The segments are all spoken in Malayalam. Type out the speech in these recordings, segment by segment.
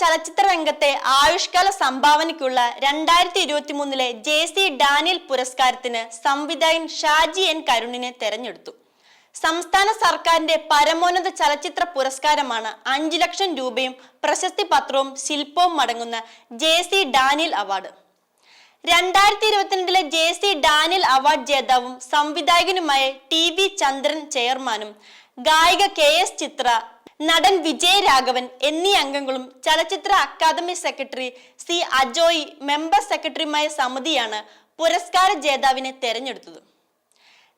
ചലച്ചിത്ര രംഗത്തെ ആയുഷ്കാല സംഭാവനയ്ക്കുള്ള രണ്ടായിരത്തി ഇരുപത്തി മൂന്നിലെ ജെ സി ഡാനിയൽ പുരസ്കാരത്തിന് സംവിധായകൻ ഷാജി എൻ കരുണിനെ തെരഞ്ഞെടുത്തു. സംസ്ഥാന സർക്കാരിന്റെ പരമോന്നത ചലച്ചിത്ര പുരസ്കാരമാണ് അഞ്ചു ലക്ഷം രൂപയും പ്രശസ്തി പത്രവും ശില്പവും അടങ്ങുന്ന ജെ സി ഡാനിയൽ അവാർഡ്. രണ്ടായിരത്തി ഇരുപത്തിരണ്ടിലെ ജെ സി ഡാനിയൽ അവാർഡ് ജേതാവും സംവിധായകനുമായ ടി വി ചന്ദ്രൻ ചെയർമാനും ഗായിക കെ എസ് ചിത്ര നടൻ വിജയ് രാഘവൻ എന്നീ അംഗങ്ങളും ചലച്ചിത്ര academy secretary C Ajoy member സെക്രട്ടറിയുമായ സമിതിയാണ് പുരസ്കാര ജേതാവിനെ തെരഞ്ഞെടുത്തത്.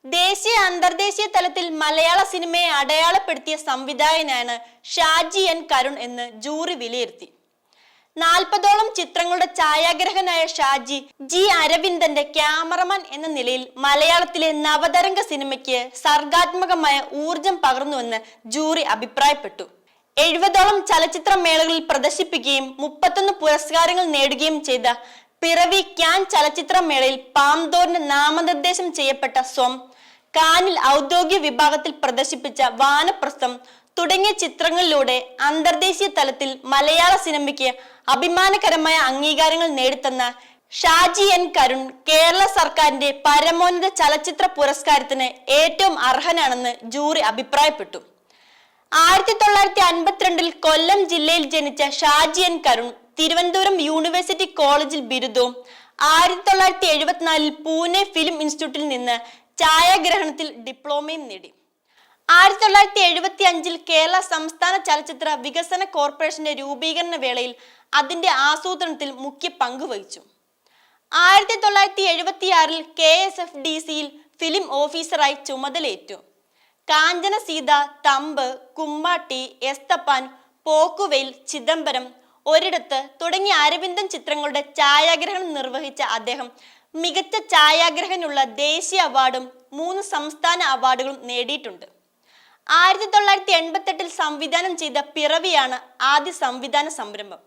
ദേശീയ അന്തർദേശീയ തലത്തിൽ മലയാള സിനിമയെ അടയാളപ്പെടുത്തിയ സംവിധായകനാണ് ഷാജി എൻ കരുൺ എന്ന് ജൂറി വിലയിരുത്തി. നാൽപ്പതോളം ചിത്രങ്ങളുടെ ഛായാഗ്രഹനായ ഷാജി ജി അരവിന്ദന്റെ ക്യാമറമാൻ എന്ന നിലയിൽ മലയാളത്തിലെ നവതരംഗ സിനിമയ്ക്ക് സർഗാത്മകമായ ഊർജം പകർന്നുവെന്ന് ജൂറി അഭിപ്രായപ്പെട്ടു. എഴുപതോളം ചലച്ചിത്ര മേളകളിൽ പ്രദർശിപ്പിക്കുകയും മുപ്പത്തൊന്ന് പുരസ്കാരങ്ങൾ നേടുകയും ചെയ്ത പിറവി ക്യാൻ ചലച്ചിത്ര മേളയിൽ പാംതോറിന് നാമനിർദ്ദേശം ചെയ്യപ്പെട്ട സ്വം കാനിൽ ഔദ്യോഗിക വിഭാഗത്തിൽ പ്രദർശിപ്പിച്ച വാനപ്രസ്ഥം തുടങ്ങിയ ചിത്രങ്ങളിലൂടെ അന്തർദേശീയ തലത്തിൽ മലയാള സിനിമയ്ക്ക് അഭിമാനകരമായ അംഗീകാരങ്ങൾ നേടിത്തന്ന ഷാജി എൻ കരുൺ കേരള സർക്കാരിന്റെ പരമോന്നത ചലച്ചിത്ര പുരസ്കാരത്തിന് ഏറ്റവും അർഹനാണെന്ന് ജൂറി അഭിപ്രായപ്പെട്ടു. ആയിരത്തി തൊള്ളായിരത്തി അൻപത്തിരണ്ടിൽ കൊല്ലം ജില്ലയിൽ ജനിച്ച ഷാജി എൻ കരുൺ തിരുവനന്തപുരം യൂണിവേഴ്സിറ്റി കോളേജിൽ ബിരുദവും ആയിരത്തി തൊള്ളായിരത്തി എഴുപത്തിനാലിൽ പൂനെ ഫിലിം ഇൻസ്റ്റിറ്റ്യൂട്ടിൽ നിന്ന് ഛായാഗ്രഹണത്തിൽ ഡിപ്ലോമയും നേടി. ആയിരത്തി തൊള്ളായിരത്തി എഴുപത്തി അഞ്ചിൽ കേരള സംസ്ഥാന ചലച്ചിത്ര വികസന കോർപ്പറേഷന്റെ രൂപീകരണ വേളയിൽ അതിന്റെ ആസൂത്രണത്തിൽ മുഖ്യ പങ്ക് വഹിച്ചു. ആയിരത്തി തൊള്ളായിരത്തി എഴുപത്തിയാറിൽ കെ എസ് എഫ് ഡി സിയിൽ ഫിലിം ഓഫീസറായി ചുമതലയേറ്റു. കാഞ്ചന സീത തമ്പ് കുമ്മാട്ടി എസ്തപ്പാൻ പോക്കുവെയിൽ ചിദംബരം ഒരിടത്ത് തുടങ്ങിയ അരവിന്ദൻ ചിത്രങ്ങളുടെ ഛായാഗ്രഹണം നിർവഹിച്ച അദ്ദേഹം മികച്ച ഛായാഗ്രഹനുള്ള ദേശീയ അവാർഡും മൂന്ന് സംസ്ഥാന അവാർഡുകളും നേടിയിട്ടുണ്ട്. ആയിരത്തി തൊള്ളായിരത്തി എൺപത്തെട്ടിൽ സംവിധാനം ചെയ്ത പിറവിയാണ് ആദ്യ സംവിധാന സംരംഭം.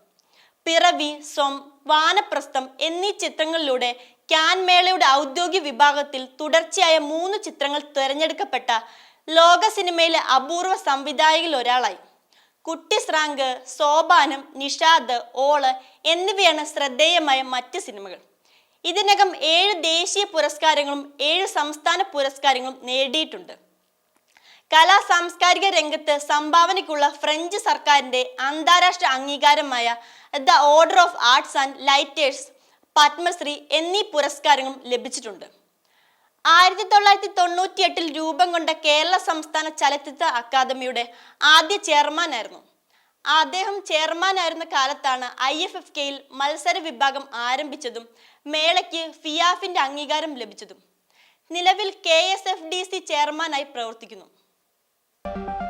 പിറവി സ്വം വാനപ്രസ്ഥം എന്നീ ചിത്രങ്ങളിലൂടെ ക്യാൻ മേളയുടെ ഔദ്യോഗിക വിഭാഗത്തിൽ തുടർച്ചയായ മൂന്ന് ചിത്രങ്ങൾ തിരഞ്ഞെടുക്കപ്പെട്ട ലോക സിനിമയിലെ അപൂർവ സംവിധായകരിൽ ഒരാളായി. കുട്ടി സ്രാങ്ക് സോപാനം നിഷാദ് ഓൾ എന്നിവയാണ് ശ്രദ്ധേയമായ മറ്റ് സിനിമകൾ. ഇതിനകം ഏഴ് ദേശീയ പുരസ്കാരങ്ങളും ഏഴ് സംസ്ഥാന പുരസ്കാരങ്ങളും നേടിയിട്ടുണ്ട്. കലാ സാംസ്കാരിക രംഗത്ത് സംഭാവനയ്ക്കുള്ള ഫ്രഞ്ച് സർക്കാരിന്റെ അന്താരാഷ്ട്ര അംഗീകാരമായ the order of arts and letters Padmashri എന്നീ പുരസ്കാരങ്ങളും ലഭിച്ചിട്ടുണ്ട്. ആയിരത്തി തൊള്ളായിരത്തി തൊണ്ണൂറ്റി എട്ടിൽ രൂപം കൊണ്ട കേരള സംസ്ഥാന ചലച്ചിത്ര അക്കാദമിയുടെ ആദ്യ ചെയർമാനായിരുന്നു. അദ്ദേഹം ചെയർമാനായിരുന്ന കാലത്താണ് ഐ എഫ് എഫ് കെയിൽ മത്സര വിഭാഗം ആരംഭിച്ചതും മേളയ്ക്ക് ഫിയാഫിന്റെ അംഗീകാരം ലഭിച്ചതും. നിലവിൽ K S F D C ചെയർമാനായി പ്രവർത്തിക്കുന്നു. you